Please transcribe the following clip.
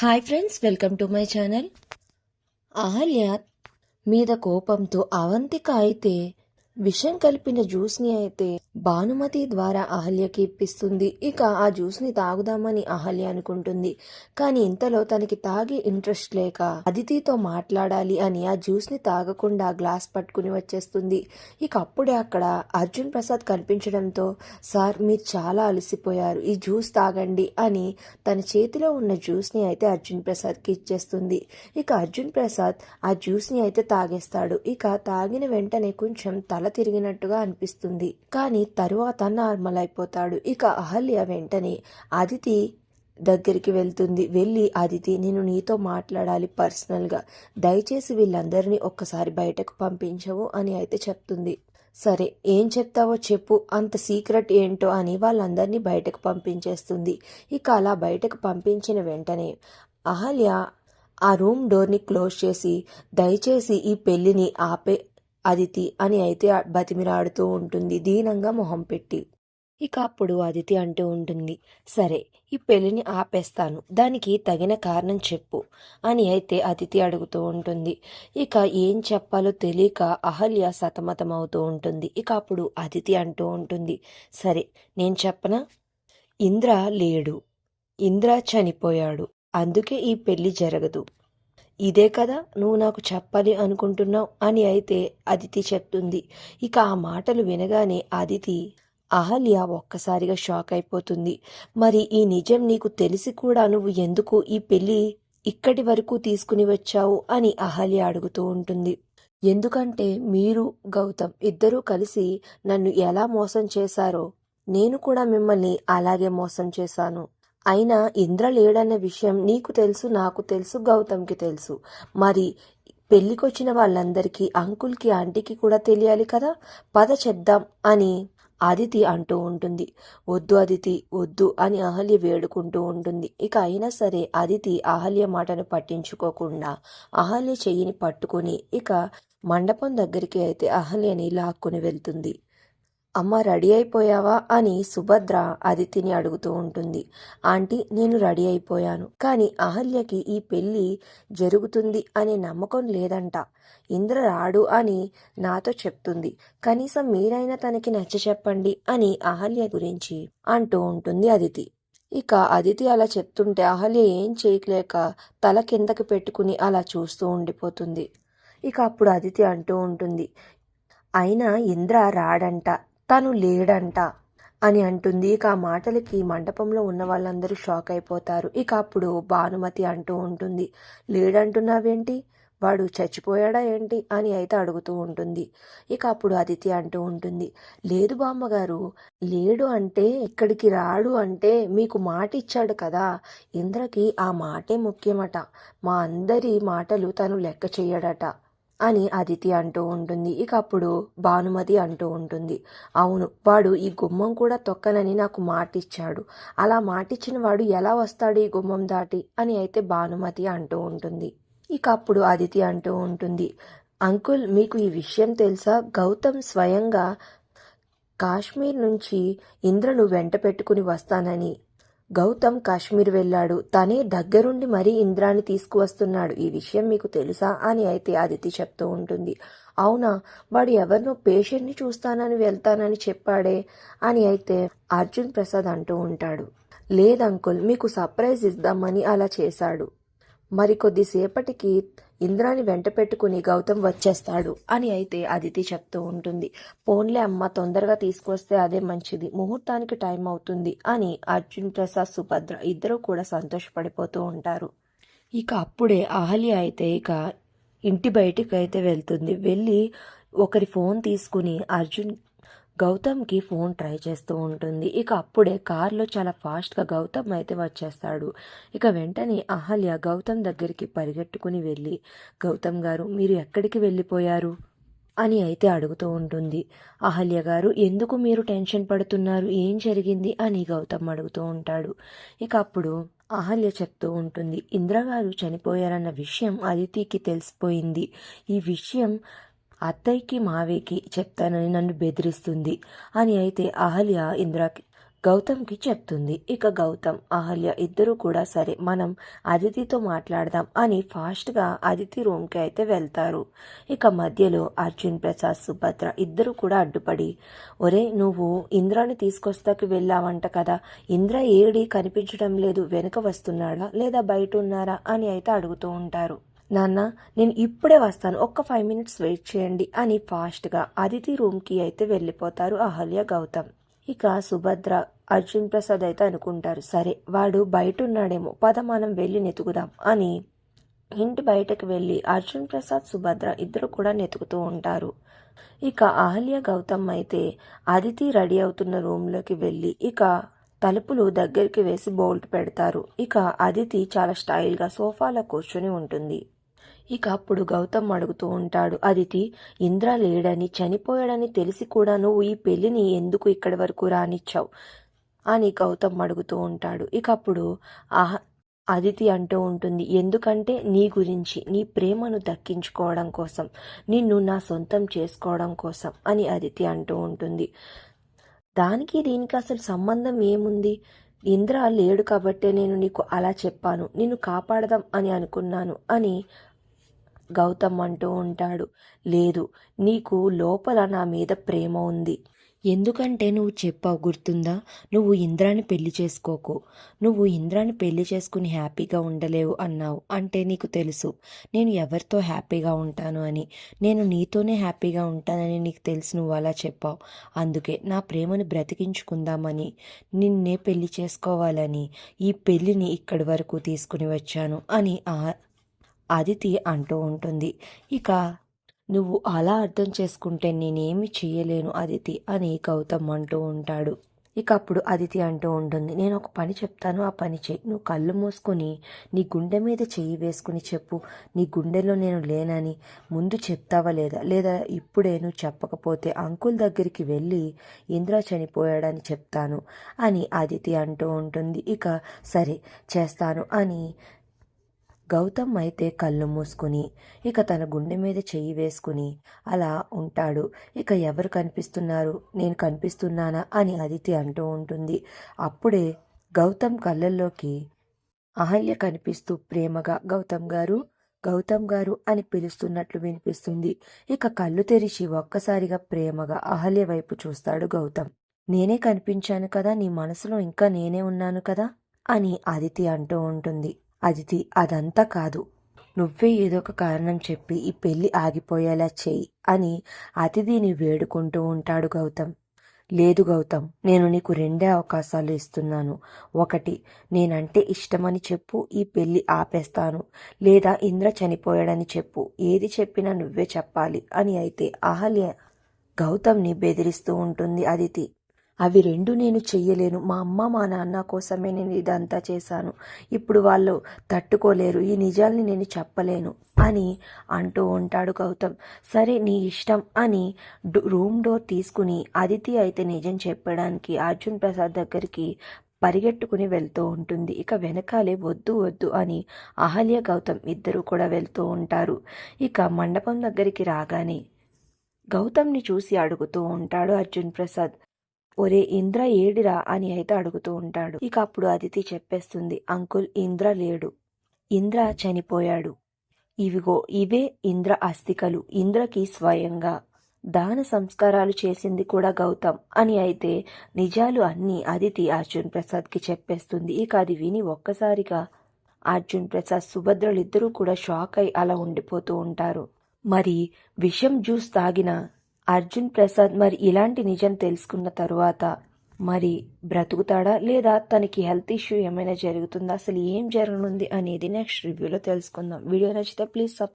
Hi friends welcome to my channel Ahalya మీద కోపంతో అవంతిక అయితే విషం కలిపిన జ్యూస్ని అయితే భానుమతి ద్వారా అహల్యకి ఇప్పిస్తుంది. ఇక ఆ జ్యూస్ని తాగుదామని అహల్య అనుకుంటుంది. కానీ ఇంతలో తనకి తాగే ఇంట్రెస్ట్ లేక అదితితో మాట్లాడాలి అని ఆ జ్యూస్ని తాగకుండా గ్లాస్ పట్టుకుని వచ్చేస్తుంది. ఇక అప్పుడే అక్కడ అర్జున్ ప్రసాద్ కనిపించడంతో సార్ మీరు చాలా అలసిపోయారు. ఈ జ్యూస్ తాగండి అని తన చేతిలో ఉన్న జ్యూస్ని అయితే అర్జున్ ప్రసాద్కి ఇచ్చేస్తుంది. ఇక అర్జున్ ప్రసాద్ ఆ జ్యూస్ని అయితే తాగేస్తాడు. ఇక తాగిన వెంటనే కొంచెం తల తిరిగినట్టుగా అనిపిస్తుంది. కానీ తరువాత నార్మల్ అయిపోతాడు. ఇక అహల్య వెంటనే అదితి దగ్గరికి వెళ్తుంది. వెళ్ళి అదితి నేను నీతో మాట్లాడాలి పర్సనల్గా. దయచేసి వీళ్ళందరినీ ఒక్కసారి బయటకు పంపించవు అని అయితే చెప్తుంది. సరే ఏం చెప్తావో చెప్పు. అంత సీక్రెట్ ఏంటో అని వాళ్ళందరినీ బయటకు పంపించేస్తుంది. ఇక అలా బయటకు పంపించిన వెంటనే అహల్య ఆ రూమ్ డోర్ని క్లోజ్ చేసి దయచేసి ఈ పెళ్ళిని ఆపే అదితి అని అయితే బతిమిరాడుతూ ఉంటుంది. దీనంగా మొహం పెట్టి. ఇక అప్పుడు అదితి అంటూ ఉంటుంది సరే ఈ పెళ్ళిని ఆపేస్తాను. దానికి తగిన కారణం చెప్పు అని అయితే అతిథి అడుగుతూ ఉంటుంది. ఇక ఏం చెప్పాలో తెలియక అహల్య సతమతమవుతూ ఉంటుంది. ఇక అప్పుడు అతిథి అంటూ ఉంటుంది సరే నేను చెప్పనా? ఇంద్ర లేడు. ఇంద్ర చనిపోయాడు. అందుకే ఈ పెళ్ళి జరగదు. ఇదే కదా నువ్వు నాకు చెప్పాలి అనుకుంటున్నావు అని అయితే అదితి చెప్తుంది. ఇక ఆ మాటలు వినగానే అదితి అహల్య ఒక్కసారిగా షాక్ అయిపోతుంది. మరి ఈ నిజం నీకు తెలిసి కూడా నువ్వు ఎందుకు ఈ పెళ్ళి ఇక్కడి వరకు తీసుకుని వచ్చావు అని అహల్య అడుగుతూ ఉంటుంది. ఎందుకంటే మీరు గౌతమ్ ఇద్దరూ కలిసి నన్ను ఎలా మోసం చేశారో నేను కూడా మిమ్మల్ని అలాగే మోసం చేశాను. అయినా ఇంద్ర లేడన్న విషయం నీకు తెలుసు నాకు తెలుసు గౌతమ్కి తెలుసు. మరి పెళ్ళికొచ్చిన వాళ్ళందరికీ అంకుల్కి ఆంటీకి కూడా తెలియాలి కదా? పద చెద్దాం అని అదితి అంటూ ఉంటుంది. వద్దు అదితి వద్దు అని అహల్య వేడుకుంటూ ఉంటుంది. ఇక అయినా సరే అదితి అహల్య మాటను పట్టించుకోకుండా అహల్య చెయ్యిని పట్టుకుని ఇక మండపం దగ్గరికి అయితే అహల్యని లాక్కుని వెళ్తుంది. అమ్మ రెడీ అయిపోయావా అని సుభద్ర అదితిని అడుగుతూ ఉంటుంది. ఆంటీ నేను రెడీ అయిపోయాను. కానీ అహల్యకి ఈ పెళ్ళి జరుగుతుంది అనే నమ్మకం లేదంట. ఇంద్ర రాడు అని నాతో చెప్తుంది. కనీసం మీరైనా తనకి నచ్చ చెప్పండి అని అహల్య గురించి అంటూ ఉంటుంది అదితి. ఇక అదితి అలా చెప్తుంటే అహల్య ఏం చేయలేక తల కిందకి పెట్టుకుని అలా చూస్తూ ఉండిపోతుంది. ఇక అప్పుడు అదితి అంటూ ఉంటుంది. అయినా ఇంద్ర రాడంట. తను లేడంట అని అంటుంది. ఇక ఆ మాటలకి మండపంలో ఉన్న వాళ్ళందరూ షాక్ అయిపోతారు. ఇక అప్పుడు భానుమతి అంటూ ఉంటుంది. లేడంటున్నావేంటి? వాడు చచ్చిపోయాడా ఏంటి? అని అయితే అడుగుతూ ఉంటుంది. ఇక అప్పుడు అదితి అంటూ ఉంటుంది. లేదు బామ్మగారు లేడు అంటే ఇక్కడికి రాడు అంటే మీకు మాట ఇచ్చాడు కదా. ఇంద్రకి ఆ మాటే ముఖ్యమట. మా అందరి మాటలు తను లెక్క చేయడట. అని అదితి అంటూ ఉంటుంది. ఇక అప్పుడు భానుమతి అంటూ ఉంటుంది. అవును వాడు ఈ గుమ్మం కూడా తొక్కనని నాకు మాటిచ్చాడు. అలా మాటిచ్చిన వాడు ఎలా వస్తాడు ఈ గుమ్మం దాటి అని అయితే భానుమతి అంటూ ఉంటుంది. ఇక అప్పుడు అదితి అంటూ ఉంటుంది. అంకుల్ మీకు ఈ విషయం తెలుసా? గౌతమ్ స్వయంగా కాశ్మీర్ నుంచి ఇంద్రను వెంట పెట్టుకుని వస్తానని. గౌతమ్ కాశ్మీర్ వెళ్ళాడు. తనే దగ్గరుండి మరీ ఇంద్రాని తీసుకువస్తున్నాడు. ఈ విషయం మీకు తెలుసా అని అయితే అదితి చెప్తూ ఉంటుంది. అవునా? వాడు ఎవరినో పేషెంట్ని చూస్తానని వెళ్తానని చెప్పాడే అని అయితే అర్జున్ ప్రసాద్ అంటూ ఉంటాడు. లేదంకుల్ మీకు సర్ప్రైజ్ ఇద్దామని అలా చేశాడు. మరి కొద్దిసేపటికి ఇంద్రాని వెంట పెట్టుకుని గౌతమ్ వచ్చేస్తాడు అని అయితే అదితి చెప్తూ ఉంటుంది. పోన్లే అమ్మ తొందరగా తీసుకొస్తే అదే మంచిది. ముహూర్తానికి టైం అవుతుంది అని అర్జున్ ప్రసాద్ సుభద్ర ఇద్దరూ కూడా సంతోషపడిపోతూ ఉంటారు. ఇక అప్పుడే అహల్య అయితే ఇక ఇంటి బయటికి అయితే వెళ్తుంది. వెళ్ళి ఒకరి ఫోన్ తీసుకుని అర్జున్ గౌతమ్కి ఫోన్ ట్రై చేస్తూ ఉంటుంది. ఇక అప్పుడే కారులో చాలా ఫాస్ట్గా గౌతమ్ అయితే వచ్చేస్తాడు. ఇక వెంటనే అహల్య గౌతమ్ దగ్గరికి పరిగెట్టుకుని వెళ్ళి గౌతమ్ గారు మీరు ఎక్కడికి వెళ్ళిపోయారు? అని అయితే అడుగుతూ ఉంటుంది. అహల్య గారు ఎందుకు మీరు టెన్షన్ పడుతున్నారు? ఏం జరిగింది? అని గౌతమ్ అడుగుతూ ఉంటాడు. ఇక అప్పుడు అహల్య చెప్తూ ఉంటుంది ఇంద్రగారు చనిపోయారన్న విషయం అదితికి తెలిసిపోయింది. ఈ విషయం అత్తయ్యకి మావయ్యకి చెప్తానని నన్ను బెదిరిస్తుంది అని అయితే అహల్య ఇంద్రకి గౌతమ్కి చెప్తుంది. ఇక గౌతమ్ అహల్య ఇద్దరూ కూడా సరే మనం అదితితో మాట్లాడదాం అని ఫాస్ట్గా అదితి రూమ్కి అయితే వెళ్తారు. ఇక మధ్యలో అర్జున్ ప్రసాద్ సుభద్ర ఇద్దరు కూడా అడ్డుపడి ఒరే నువ్వు ఇంద్రాని తీసుకొస్తాకి వెళ్ళావంట కదా ఇంద్ర ఏడి కనిపించడం లేదు వెనుక వస్తున్నాడా లేదా బయట ఉన్నారా? అని అయితే అడుగుతూ ఉంటారు. నాన్న నేను ఇప్పుడే వస్తాను. ఒక్క ఫైవ్ మినిట్స్ వెయిట్ చేయండి అని ఫాస్ట్గా అదితి రూమ్కి అయితే వెళ్ళిపోతారు అహల్య గౌతమ్. ఇక సుభద్ర అర్జున్ ప్రసాద్ అయితే అనుకుంటారు. సరే వాడు బయట ఉన్నాడేమో పద మనం వెళ్ళి నెతుకుదాం అని ఇంటి బయటకు వెళ్ళి అర్జున్ ప్రసాద్ సుభద్ర ఇద్దరు కూడా నెతుకుతూ ఉంటారు. ఇక అహల్య గౌతమ్ అయితే అదితి రెడీ అవుతున్న రూమ్లోకి వెళ్ళి ఇక తలుపులు దగ్గరికి వేసి బోల్ట్ పెడతారు. ఇక అదితి చాలా స్టైల్గా సోఫాలో కూర్చొని ఉంటుంది. ఇక అప్పుడు గౌతమ్ అడుగుతూ ఉంటాడు అదితి ఇంద్ర లేడని చనిపోయాడని తెలిసి కూడా నువ్వు ఈ పెళ్ళిని ఎందుకు ఇక్కడి వరకు రానిచ్చావు? అని గౌతమ్ అడుగుతూ ఉంటాడు. ఇక అప్పుడు ఆహ అదితి అంటూ ఉంటుంది ఎందుకంటే నీ గురించి నీ ప్రేమను దక్కించుకోవడం కోసం నిన్ను నా సొంతం చేసుకోవడం కోసం అని అదితి అంటూ ఉంటుంది. దానికి దీనికి అసలు సంబంధం ఏముంది? ఇంద్ర లేడు కాబట్టే నేను నీకు అలా చెప్పాను నిన్ను కాపాడదాం అని అనుకున్నాను అని గౌతమ్ అంటూ ఉంటాడు. లేదు నీకు లోపల నా మీద ప్రేమ ఉంది. ఎందుకంటే నువ్వు చెప్పావు గుర్తుందా? నువ్వు ఇంద్రాని పెళ్ళి చేసుకోకు. నువ్వు ఇంద్రాని పెళ్ళి చేసుకుని హ్యాపీగా ఉండలేవు అన్నావు. అంటే నీకు తెలుసు నేను ఎవరితో హ్యాపీగా ఉంటాను అని. నేను నీతోనే హ్యాపీగా ఉంటానని నీకు తెలుసు నువ్వు అలా చెప్పావు. అందుకే నా ప్రేమను బ్రతికించుకుందామని నిన్నే పెళ్ళి చేసుకోవాలని ఈ పెళ్ళిని ఇక్కడి వరకు తీసుకుని వచ్చాను అని ఆ అదితి అంటూ ఉంటుంది. ఇక నువ్వు అలా అర్థం చేసుకుంటే నేనేమి చేయలేను అదితి అని గౌతమ్ అంటూ ఉంటాడు. ఇక అప్పుడు అదితి అంటూ ఉంటుంది నేను ఒక పని చెప్తాను ఆ పని చెయ్యి. నువ్వు కళ్ళు మూసుకొని నీ గుండె మీద చెయ్యి వేసుకుని చెప్పు. నీ గుండెలో నేను లేనని ముందు చెప్తావా లేదా? లేదా ఇప్పుడే నువ్వు చెప్పకపోతే అంకుల్ దగ్గరికి వెళ్ళి ఇంద్ర చనిపోయాడని చెప్తాను అని అదితి అంటూ ఉంటుంది. ఇక సరే చేస్తాను అని గౌతమ్ అయితే కళ్ళు మూసుకుని ఇక తన గుండె మీద చెయ్యి వేసుకుని అలా ఉంటాడు. ఇక ఎవరు కనిపిస్తున్నారు? నేను కనిపిస్తున్నానా? అని అదితి అంటూ ఉంటుంది. అప్పుడే గౌతమ్ కళ్ళల్లోకి అహల్య కనిపిస్తూ ప్రేమగా గౌతమ్ గారు గౌతమ్ గారు అని పిలుస్తున్నట్లు వినిపిస్తుంది. ఇక కళ్ళు తెరిచి ఒక్కసారిగా ప్రేమగా అహల్య వైపు చూస్తాడు గౌతమ్. నేనే కనిపించాను కదా నీ మనసులో ఇంకా నేనే ఉన్నాను కదా అని అదితి అంటూ ఉంటుంది. అదితి అదంతా కాదు. నువ్వే ఏదో ఒక కారణం చెప్పి ఈ పెళ్ళి ఆగిపోయేలా చెయ్యి అని అతిథిని వేడుకుంటూ ఉంటాడు గౌతమ్. లేదు గౌతమ్ నేను నీకు రెండే అవకాశాలు ఇస్తున్నాను. ఒకటి నేనంటే ఇష్టమని చెప్పు ఈ పెళ్ళి ఆపేస్తాను. లేదా ఇంద్ర చనిపోయాడని చెప్పు ఏది చెప్పినా నువ్వే చెప్పాలి అని అయితే అహల్య గౌతమ్ని బెదిరిస్తూ ఉంటుంది అదితి. అవి రెండు నేను చెయ్యలేను. మా అమ్మ మా నాన్న కోసమే నేను ఇదంతా చేశాను. ఇప్పుడు వాళ్ళు తట్టుకోలేరు. ఈ నిజాల్ని నేను చెప్పలేను అని అంటూ ఉంటాడు గౌతమ్. సరే నీ ఇష్టం అని రూమ్ డోర్ తీసుకుని అదితి అయితే నిజం చెప్పడానికి అర్జున్ ప్రసాద్ దగ్గరికి పరిగెట్టుకుని వెళ్తూ ఉంటుంది. ఇక వెనకాలే వద్దు వద్దు అని అహల్య గౌతమ్ ఇద్దరు కూడా వెళ్తూ ఉంటారు. ఇక మండపం దగ్గరికి రాగానే గౌతమ్ని చూసి అడుగుతూ ఉంటాడు అర్జున్ ప్రసాద్. ఒరే ఇంద్ర ఏడిరా అని అయితే అడుగుతూ ఉంటాడు. ఇక అప్పుడు అదితి చెప్పేస్తుంది అంకుల్ ఇంద్ర లేడు. ఇంద్ర చనిపోయాడు. ఇవిగో ఇవే ఇంద్ర అస్థికలు. ఇంద్రకి స్వయంగా దాన సంస్కారాలు చేసింది కూడా గౌతమ్ అని అయితే నిజాలు అన్నీ అదితి అర్జున్ ప్రసాద్కి చెప్పేస్తుంది. ఇక అది విని ఒక్కసారిగా అర్జున్ ప్రసాద్ సుభద్రలిద్దరూ కూడా షాక్ అయి అలా ఉండిపోతూ ఉంటారు. మరి విషం జ్యూస్ తాగిన అర్జున్ ప్రసాద్ మరి ఇలాంటి నిజం తెలుసుకున్న తరువాత మరి బ్రతుకుతాడా లేదా తనకి హెల్త్ ఇష్యూ ఏమైనా జరుగుతుందా? అసలు ఏం జరగనుంది అనేది నెక్స్ట్ రివ్యూలో తెలుసుకుందాం. వీడియో నచ్చితే ప్లీజ్ సబ్